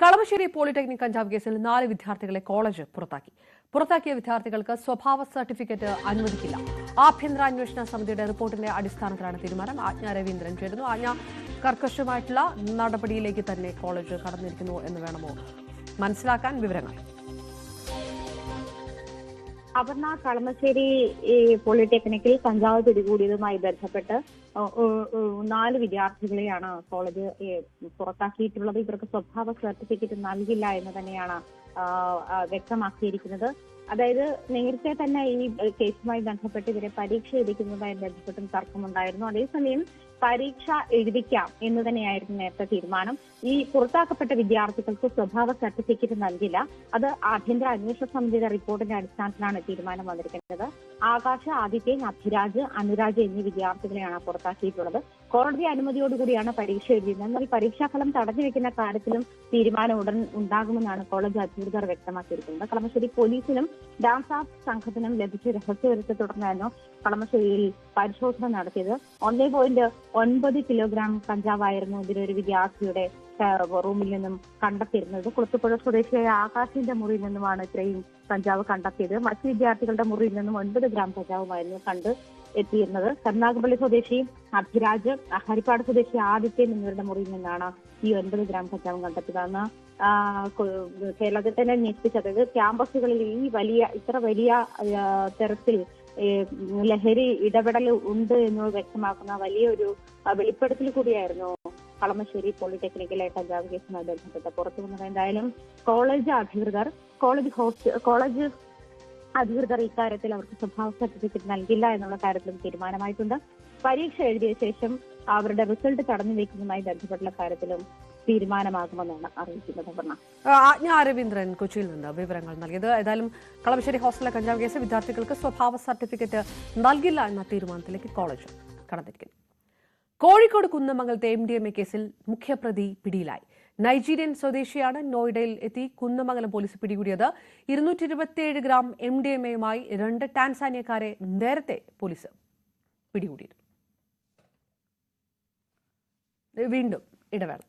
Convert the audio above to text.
Kalamassery polytechnic കഞ്ചാവ് കേസിൽ നാല് വിദ്യാർത്ഥികളെ കോളേജ് പുറത്താക്കി. പുറത്താക്കിയ വിദ്യാർത്ഥികൾക്ക് സ്വഭാവ സർട്ടിഫിക്കറ്റ് അനുവദിക്കില്ല. ആഭ്യന്തര അന്വേഷണ സമിതിയുടെ റിപ്പോർട്ടിന്റെ അടിസ്ഥാനത്തിലാണ് തീരുമാനം. ആജ്ഞ രവീന്ദ്രൻ ചേരുന്നു. ആജ്ഞ കർക്കശമായിട്ടുള്ള നടപടിയിലേക്ക് തന്നെ കോളേജ് കടന്നിരിക്കുന്നു എന്ന് വേണമോ? മനസ്സിലാക്കാൻ വിവരങ്ങൾ. അപർണ കളമശ്ശേരി പോളിടെക്നിക്കിൽ കഞ്ചാവ് പിടികൂടിയതുമായി ബന്ധപ്പെട്ട് നാല് വിദ്യാർത്ഥികളെയാണ് കോളേജ് പുറത്താക്കിയിട്ടുള്ളത്. ഇവർക്ക് സ്വഭാവ സർട്ടിഫിക്കറ്റ് നൽകില്ല എന്ന് തന്നെയാണ് വ്യക്തമാക്കിയിരിക്കുന്നത്. അതായത് നേരത്തെ തന്നെ ഈ കേസുമായി ബന്ധപ്പെട്ട് ഇവരെ പരീക്ഷ എഴുതിക്കുന്നതായി ബന്ധപ്പെട്ടും തർക്കമുണ്ടായിരുന്നു. അതേസമയം പരീക്ഷ എഴുതിക്കാം എന്ന് തന്നെയായിരുന്നു നേരത്തെ തീരുമാനം. ഈ പുറത്താക്കപ്പെട്ട വിദ്യാർത്ഥികൾക്ക് സ്വഭാവ സർട്ടിഫിക്കറ്റ് നൽകില്ല. അത് ആഭ്യന്തര അന്വേഷണ സമിതിയുടെ റിപ്പോർട്ടിന്റെ അടിസ്ഥാനത്തിലാണ് തീരുമാനം വന്നിരിക്കുന്നത്. ആകാശ ആദിത്യൻ അഭിരാജ് അനുരാജ് എന്നീ വിദ്യാർത്ഥികളെയാണ് പുറത്താക്കിയിട്ടുള്ളത്. കോടതി അനുമതിയോടുകൂടിയാണ് പരീക്ഷ എഴുതിയത് എന്നാൽ പരീക്ഷാഫലം തടഞ്ഞു വെക്കുന്ന കാര്യത്തിലും തീരുമാനം ഉടൻ ഉണ്ടാകുമെന്നാണ് കോളേജ് അധികൃതർ വ്യക്തമാക്കിയിരിക്കുന്നത്. കളമശ്ശേരി പോലീസിനും ഡാൻസ് ആർട്ട് സംഘത്തിനും ലഭിച്ച രഹസ്യവിവരത്തെ തുടർന്നായിരുന്നു കളമശ്ശേരിയിൽ പരിശോധന നടത്തിയത്. ഒന്നേ പോയിന്റ് ഒൻപത് കിലോഗ്രാം കഞ്ചാവായിരുന്നു ഇതിലൊരു വിദ്യാർത്ഥിയുടെ റൂമിൽ നിന്നും കണ്ടെത്തിയിരുന്നത്. കുളത്തുപുഴ സ്വദേശിയായ ആകാശിന്റെ മുറിയിൽ നിന്നുമാണ് ഇത്രയും കഞ്ചാവ് കണ്ടെത്തിയത്. മറ്റു വിദ്യാർത്ഥികളുടെ മുറിയിൽ നിന്നും ഒൻപത് ഗ്രാം കഞ്ചാവുമായിരുന്നു കണ്ട് എത്തിയിരുന്നത്. കരുനാഗപ്പള്ളി സ്വദേശി അഭിരാജ് ഹരിപ്പാട് സ്വദേശി ആദിത്യൻ എന്നിവരുടെ മുറിയിൽ നിന്നാണ് ഈ ഒൻപത് ഗ്രാം കഞ്ചാവും കണ്ടെത്തിയതെന്ന് കേരളത്തിൽ തന്നെ ഞെട്ടിച്ചത് അതായത് ക്യാമ്പസുകളിൽ ഈ വലിയ ഇത്ര വലിയ തരത്തിൽ ലഹരി ഇടപെടൽ ഉണ്ട് എന്ന് വ്യക്തമാക്കുന്ന വലിയൊരു വെളിപ്പെടുത്തൽ കൂടിയായിരുന്നു കളമശ്ശേരി പോളിടെക്നിക്കിലെ കഞ്ചാവ് കേസുമായി ബന്ധപ്പെട്ട്. പുറത്തു വന്നത് എന്തായാലും കോളേജ് അധികൃതർ കോളേജ് ഹോസ്റ്റ കോളേജ് അധികൃതർ ഇക്കാര്യത്തിൽ അവർക്ക് സ്വഭാവ സർട്ടിഫിക്കറ്റ് നൽകില്ല എന്നുള്ള കാര്യത്തിലും തീരുമാനമായിട്ടുണ്ട്. പരീക്ഷ എഴുതിയ ശേഷം അവരുടെ റിസൾട്ട് തടഞ്ഞു വെക്കുന്നതുമായി ബന്ധപ്പെട്ടുള്ള കാര്യത്തിലും തീരുമാനമാകുമെന്നാണ് അറിയിക്കുന്നത് ആജ്ഞ അരവിന്ദ്രൻ കൊച്ചിയിൽ നിന്ന് വിവരങ്ങൾ നൽകിയത്. ഏതായാലും കളമശ്ശേരി ഹോസ്റ്റലിലെ കഞ്ചാവ് കേസ് വിദ്യാർത്ഥികൾക്ക് സ്വഭാവ സർട്ടിഫിക്കറ്റ് നൽകില്ല എന്ന തീരുമാനത്തിലേക്ക് കോളേജ് കടന്നിരിക്കുന്നു. കോഴിക്കോട് കുന്നമംഗലത്തെ എം ഡി എം എ കേസിൽ മുഖ്യപ്രതി പിടിയിലായി. നൈജീരിയൻ സ്വദേശിയാണ് നോയിഡയിൽ എത്തി കുന്നമംഗലം പോലീസ് പിടികൂടിയത്. ഇരുന്നൂറ്റി ഇരുപത്തിയേഴ് ഗ്രാം എം ഡി എം എയുമായി രണ്ട് ടാൻസാനിയക്കാരെ നേരത്തെ പോലീസ് പിടികൂടിയിരുന്നു. വീണ്ടും ഇടവേള.